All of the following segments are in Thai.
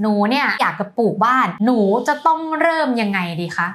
หนูเนี่ยอยากจะปลูกบ้าน หนูจะต้องเริ่มยังไงดีคะ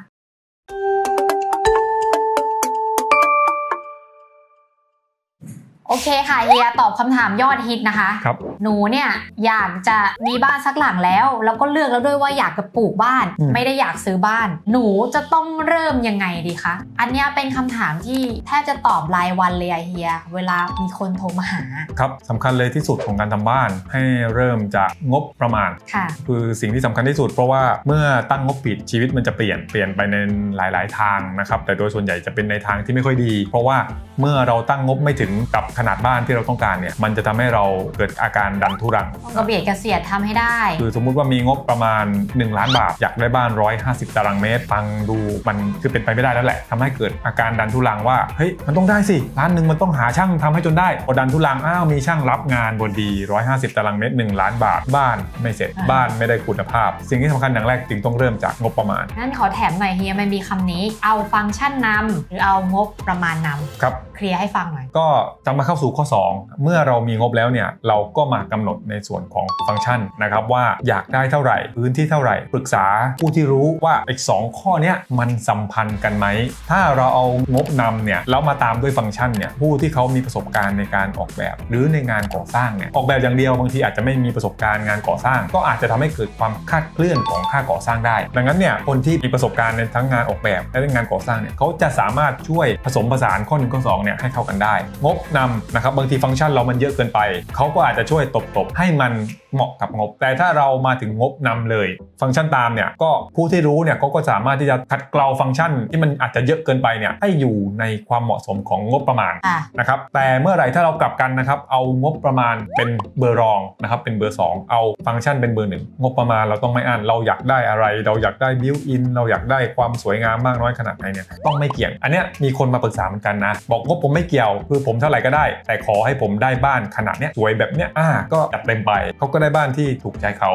โอเคค่ะเฮียตอบคำถามยอดฮิตนะคะ ครับ หนูเนี่ยอยากจะมีบ้านสักหลังแล้วแล้วก็เลือกแล้วด้วยว่าอยากจะปลูกบ้าน อืม ไม่ได้อยากซื้อบ้าน หนูจะต้องเริ่มยังไงดีคะอันเนี้ยเป็นคำถามที่แทบจะตอบรายวันเลยอะเฮีย เวลามีคนโทรมาหาครับสำคัญเลยที่สุดของการทำบ้านให้เริ่มจากงบประมาณ ค่ะ คือสิ่งที่สำคัญที่สุดเพราะว่าเมื่อตั้งงบผิดชีวิตมันจะเปลี่ยนเปลี่ยนไปในหลาย ๆ ทางนะครับแต่โดยส่วนใหญ่จะเป็นในทางที่ไม่ค่อยดี เพราะว่าเมื่อเราตั้งงบไม่ถึงกับขนาดบ้านที่เราต้องการเนี่ยมันจะทำให้เราเกิดอาการดันทุรังกระเบียดกระเสียดทำให้ได้ คือสมมุติว่ามีงบประมาณ 1 ล้านบาท อยากได้บ้าน 150 ตารางเมตรฟังดูมันคือเป็นไปไม่ได้แล้วแหละทำให้เกิดอาการดันทุรังว่าเฮ้ยมันต้องได้สิล้านหนึ่งมันต้องหาช่างทำให้จนได้พอดันทุรังอ้าวมีช่างรับงานบนดี 150 ตารางเมตร 1 ล้านบาทบ้านไม่เสร็จอ่า บ้านไม่ได้คุณภาพ สิ่งที่สำคัญอย่างแรกจึงต้องเริ่มจากงบประมาณงั้นขอแถมหน่อยเฮียมันมีคำนี้ เอาฟังก์ชันนำหรือเอางบประมาณนำครับ เคลียร์ให้ฟังหน่อย ก็จะมาเข้าสู่ข้อ 2 เมื่อเรามีงบแล้วเนี่ยเราก็มากำหนดในส่วนของฟังก์ชันนะครับว่าอยากได้เท่าไหร่ พื้นที่เท่าไหร่ ปรึกษาผู้ที่รู้ว่าอีกสองข้อนี้มันสัมพันธ์กันไหม ถ้าเราเอางบนำเนี่ยแล้วมาตามด้วยฟังก์ชันเนี่ยผู้ที่เขามีประสบการณ์ในการออกแบบ หรือในงานก่อสร้างเนี่ยออกแบบอย่างเดียวบางทีอาจจะไม่มีประสบการณ์งานก่อสร้าง ก็อาจจะทำให้เกิดความคลาดเคลื่อนของค่าก่อสร้างได้ ดังนั้นเนี่ยคนที่มีประสบการณ์ในทั้งงานออกแบบและงานก่อสร้างเนี่ยเขาจะสามารถช่วยผสมผสานข้อหนึ่งข้อสองเนี่ยให้เข้ากันได้ งบนำนะครับบางทีฟังก์ชันเรามันเยอะเกินไป เขาก็อาจจะช่วยตบๆให้มันเหมาะกับงบ แต่ถ้าเรามาถึงงบนำเลย ฟังก์ชันตามเนี่ยก็ผู้ที่รู้เนี่ยเขาก็สามารถที่จะขัดเกลาฟังก์ชันที่มันอาจจะเยอะเกินไปเนี่ยให้อยู่ในความเหมาะสมของงบประมาณอะนะครับแต่เมื่อไหร่ถ้าเรากลับกันนะครับเอางบประมาณเป็นเบอร์รองนะครับเป็นเบอร์ 2 เอาฟังก์ชันเป็นเบอร์หนึ่งงบประมาณเราต้องไม่อั้นเราอยากได้อะไร เราอยากได้บิวอินเราอยากได้ความสวยงามมากน้อยขนาดไหนเนี่ยต้องไม่เกี่ยง อันเนี้ยมีคนมาปรึกษาเหมือนกันนะ บอกงบผมไม่เกี่ยวคือผมเท่าไหร่ก็ได้ แต่ขอให้ผมได้บ้านขนาดเนี้ยสวยแบบเนี้ยอ่าก็จัดเต็มไปเขาก็ได้บ้านที่ถูกใจเขา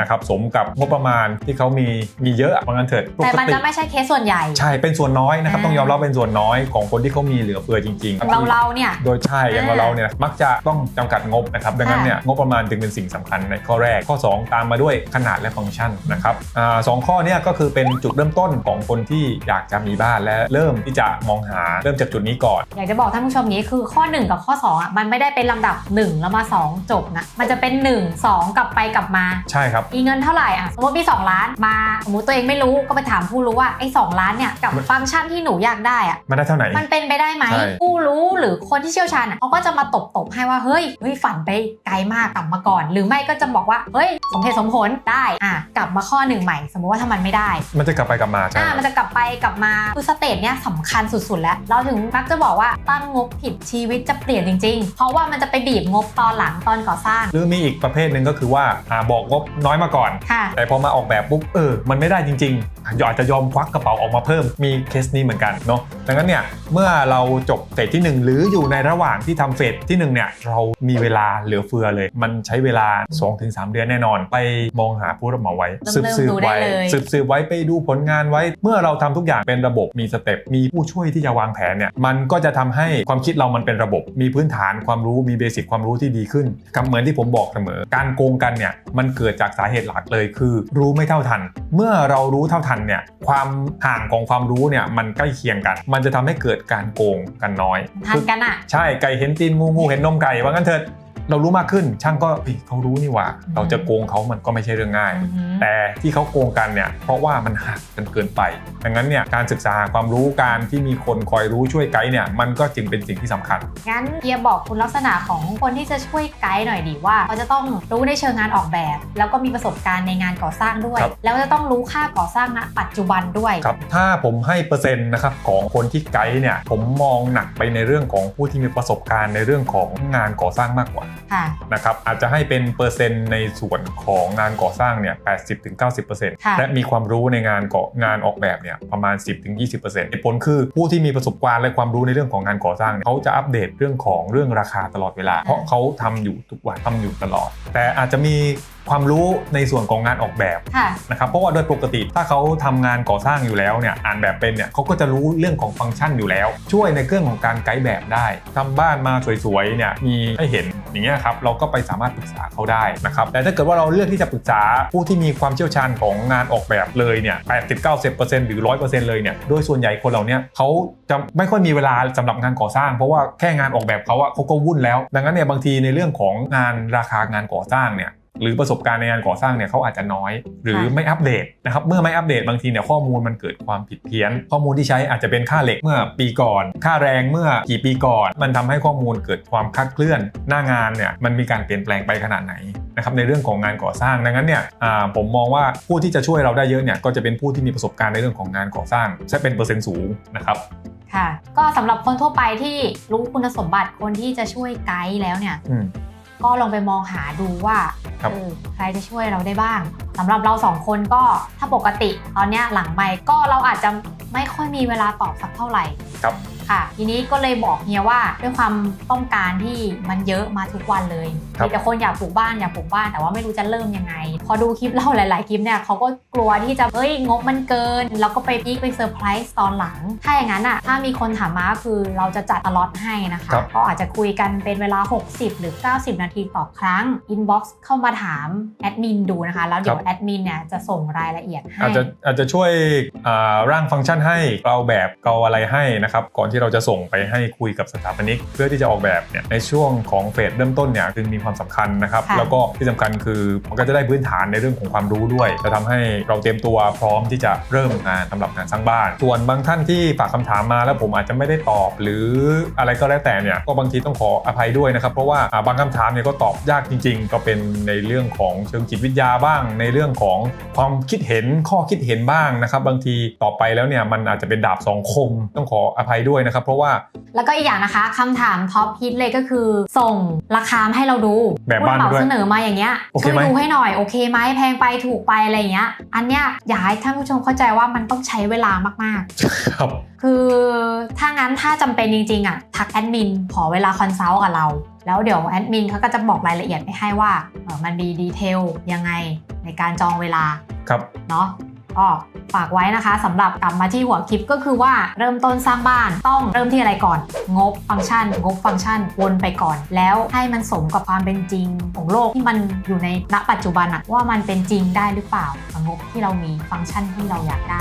นะครับสมกับงบประมาณที่เขามีมีเยอะว่างั้นเถิดปแต่กมันติจะไม่ใช่เคสส่วนใหญ่ ใช่เป็นส่วนน้อยนะครับอ่าต้องยอมรับเป็นส่วนน้อยของคนที่เขามีเหลือเฟือจริงๆเราเราเนี่ยโดยใช่อย่างอ่าเราเนี่ยมักจะต้องจำกัดงบนะครับดังนั้นเนี่ยงบประมาณจึงเป็นสิ่งสำคัญในข้อแรกข้อ 2 ตามมาด้วยขนาดและฟังก์ชันนะครับอาสองข้อเนี่ยก็คือเป็นจุดเริ่มต้นของคนที่อยากจะมีบ้านและเริ่มที่จะมองหาเริ่มจากจุดนี้ก่อน อยากจะบอกท่านผู้ชมอย่างนี้คือข้อ 1 กับข้อ2อะมันไม่ได้เป็นลำดับ 1 แล้วมา 2 จบนะมันจะเป็น 1 2 กลับไปกลับมา ใช่ครับ มีเงินเท่าไหร่อะสมมติมี 2 ล้านมาสมมติตัวเองไม่รู้ก็ไปถามผู้รู้ว่าไอ้สล้านเนี่ยกับมันฟังก์ชันที่หนูอยากได้อะมันได้เท่าไหร่มันเป็นไปได้ไหมใช่ผู้รู้หรือคนที่เชี่ยวชาญอะเขาก็จะมาตบตบๆให้ว่าเฮ้ยเฮ้ยฝันไปไกลมากกลับมาก่อน หรือไม่ก็จะบอกว่าเฮ้ยสมเหตุสมผลได้อะกลับมาข้อหนึ่งใหม่ สมมติว่าถ้ามันไม่ได้ มันจะกลับไปกลับมาใช่อ่ามันจะกลับไปกลับมาคือสเตจเนี้ยสำคัญสุดๆ แล้ว เราถึงมักจะบอกว่าตั้งงบผิดชีวิตจะเปลี่ยนจริง ๆ เพราะว่ามันจะไปบีบงบตอนหลังตอนก่อสร้าง หรือมีอีกประเภทหนึ่งก็คือว่าอ่าบอกงบน้อยมาก่อนค่ะแต่พอมาออกแบบปุ๊บเออมันไม่ได้จริงๆอาจจะยอมควักกระเป๋าออกมาเพิ่มมีเคสนี้เหมือนกันเนาะดังนั้นเนี่ยเมื่อเราจบเฟสที่ 1 หรืออยู่ในระหว่างที่ทำเฟสที่1เนี่ยเรามีเวลาเหลือเฟือเลย มันใช้เวลา 2-3 เดือนแน่นอน ไปมองหาผู้รับเหมาไว้เริ่มสืบเริ่มสืบดูได้ไว้เลยสืบสืบไว้ไปดูผลงานไว้ เมื่อเราทำทุกอย่างเป็นระบบมีสเต็ปมีผู้ช่วยที่จะวางแผนเนี่ยมันก็จะทำให้ความคิดเรามันเป็นระบบ มีพื้นฐานความรู้มีเบสิกความรู้ที่ดีขึ้นกับเหมือนที่ผมบอกเสมอ การโกงกันเนี่ยมันเกิดจากสาเหตุหลักเลยคือ รู้ไม่เท่าทัน เมื่อเรารู้เท่าทันเนี่ยความห่างของความรู้เนี่ยมันใกล้เคียงกัน มันจะทำให้เกิดการโกงกันน้อยทันกันอะใช่ไก่เห็นตีนงูงูเห็นนมไก่ว่างั้นเถิด เรารู้มากขึ้นช่างก็เฮ้ยเขารู้นี่หว่า เราจะโกงเขามันก็ไม่ใช่เรื่องง่ายอือหือแต่ที่เขาโกงกันเนี่ยเพราะว่ามันหักกันเกินไป ดังนั้นเนี่ยการศึกษาหาความรู้การที่มีคนคอยรู้ช่วยไกด์เนี่ยมันก็จึงเป็นสิ่งที่สำคัญงั้นเฮียบอกคุณลักษณะของคนที่จะช่วยไกด์หน่อยดีว่าเขาจะต้องรู้ในเชิงงานออกแบบ แล้วก็มีประสบการณ์ในงานก่อสร้างด้วยครับแล้วจะต้องรู้ค่าก่อสร้างณปัจจุบันด้วยครับถ้าผมให้เปอร์เซ็นต์นะครับของคนที่ไกด์เนี่ยผมมองหนักไปในเรื่องของผู้ที่มีประสบการณ์ในเรื่องของงานก่อสร้างมากกว่าค่ะ นะครับอาจจะให้เป็นเปอร์เซ็นต์ในส่วนของงานก่อสร้างเนี่ย 80-90%ค่ะและมีความรู้ในงานก่องานออกแบบเนี่ยประมาณ 10-20%เหตุผลคือผู้ที่มีประสบการณ์และความรู้ในเรื่องของงานก่อสร้างเนี่ยเขาจะอัปเดตเรื่องของเรื่องราคาตลอดเวลา เพราะเขาทำอยู่ทุกวันทำอยู่ตลอด แต่อาจจะมี ความรู้ในส่วนของงานออกแบบค่ะ นะครับเพราะว่าโดยปกติถ้าเขาทำงานก่อสร้างอยู่แล้วเนี่ยอ่านแบบเป็นเนี่ยเขาก็จะรู้เรื่องของฟังก์ชันอยู่แล้ว ช่วยในเรื่องของการไกด์แบบได้ทำบ้านมาสวยๆเนี่ยมีให้เห็นอย่างเงี้ยครับเราก็ไปสามารถปรึกษาเขาได้นะครับแต่ถ้าเกิดว่าเราเลือกที่จะปรึกษาผู้ที่มีความเชี่ยวชาญของงานออกแบบเลยเนี่ย80 90หรือ100เลยเนี่ยโดยส่วนใหญ่คนเหล่าเนี้เขาจะไม่ค่อยมีเวลาสำหรับงานก่อสร้าง เพราะว่าแค่งานออกแบบเขาอะเขาก็วุ่นแล้ว ดังนั้นเนี่ยบางทีในเรื่องของงานราคางานก่อสร้างเนี่ย หรือประสบการณ์ในงานก่อสร้างเนี่ยเขาอาจจะน้อย หรือค่ะไม่อัปเดตนะครับเมื่อไม่อัปเดตบางทีเนี่ยข้อมูลมันเกิดความผิดเพี้ยน ข้อมูลที่ใช้อาจจะเป็นค่าเหล็กเมื่อปีก่อน ค่าแรงเมื่อกี่ปีก่อน มันทำให้ข้อมูลเกิดความคลาดเคลื่อน หน้างานเนี่ยมันมีการเปลี่ยนแปลงไปขนาดไหนนะครับในเรื่องของงานก่อสร้างดังนั้นเนี่ยอ่าผมมองว่าผู้ที่จะช่วยเราได้เยอะเนี่ยก็จะเป็นผู้ที่มีประสบการณ์ในเรื่องของงานก่อสร้างใช้เป็นเปอร์เซ็นต์สูงนะครับค่ะก็สำหรับคนทั่วไปที่รู้คุณสมบัติคนที่จะช่วยไกด์แล้วเนี่ยอืม ก็ลองไปมองหาดูว่าครับ เออใครจะช่วยเราได้บ้างสำหรับเราสองคนก็ถ้าปกติตอนเนี้ยหลังไม่ก็เราอาจจะไม่ค่อยมีเวลาตอบสักเท่าไหร่ครับ ค่ะ ทีนี้ก็เลยบอกเฮียว่าด้วยความต้องการที่มันเยอะมาทุกวันเลยครับ มีแต่คนอยากปลูกบ้านอยากปลูกบ้านแต่ว่าไม่รู้จะเริ่มยังไง พอดูคลิปเราหลาย ๆ คลิปเนี่ยเขาก็กลัวที่จะเฮ้ยงบมันเกิน แล้วก็ไปพีคไปเซอร์ไพรส์ตอนหลัง ถ้าอย่างนั้นอะถ้ามีคนถามมาก็คือเราจะจัดตลอดให้นะคะครับก็อาจจะคุยกันเป็นเวลา 60 หรือ 90 นาทีต่อครั้ง inbox เข้ามาถามแอดมินดูนะคะ แล้วเดี๋ยวแอดมินเนี่ยจะส่งรายละเอียดให้อาจจะอาจจะช่วยอ่าร่างฟังก์ชันให้เราแบบเราอะไรให้นะครับก่อนที่เราจะส่งไปให้คุยกับสถาปนิก เพื่อที่จะออกแบบเนี่ยในช่วงของเฟสเริ่มต้นเนี่ยจึงมีความสำคัญนะครับค่ะแล้วก็ที่สำคัญคือมันก็จะได้พื้นฐานในเรื่องของความรู้ด้วยจะทำให้เราเตรียมตัวพร้อมที่จะเริ่มงานสำหรับงานสร้างบ้าน ส่วนบางท่านที่ฝากคำถามมาแล้วผมอาจจะไม่ได้ตอบ หรืออะไรก็แล้วแต่เนี่ยก็บางทีต้องขออภัยด้วยนะครับ เพราะว่าอ่าบางคำถามเนี่ยก็ตอบยากจริง ๆ ก็เป็นในเรื่องของเชิงจิตวิทยาบ้าง ในเรื่องของความคิดเห็นข้อคิดเห็นบ้างนะครับ บางทีต่อไปแล้วเนี่ยมันอาจจะเป็นดาบสองคมต้องขออภัยด้วยนะครับ เพราะว่า แล้วก็อีกอย่างนะคะคำถามท็อปฮิตเลยก็คือ ส่งราคามาให้เราดูแบบบ้านผู้รับเหด้วยเสนอมาอย่างเงี้ยโอเคช่วยไหมดูให้หน่อยโอเคไหมแพงไปถูกไปอะไรอย่างเงี้ย อันเนี้ยอยากให้ท่านผู้ชมเข้าใจว่ามันต้องใช้เวลามากครับๆคือถ้างั้นถ้าจำเป็นจริงๆอะทักแอดมินขอเวลาคอนซัลท์กับเราแล้วเดี๋ยวแอดมินเขาก็จะบอกรายละเอียดไปให้ว่าเออมันมีดีเทลยังไงในการจองเวลาครับเนาะ ก็ฝากไว้นะคะสำหรับกลับมาที่หัวคลิปก็คือว่าเริ่มต้นสร้างบ้านต้องเริ่มที่อะไรก่อน งบฟังก์ชัน งบฟังก์ชันวนไปก่อน แล้วให้มันสมกับความเป็นจริงของโลกที่มันอยู่ในณปัจจุบันอะว่ามันเป็นจริงได้หรือเปล่ากับงบที่เรามีฟังก์ชันที่เราอยากได้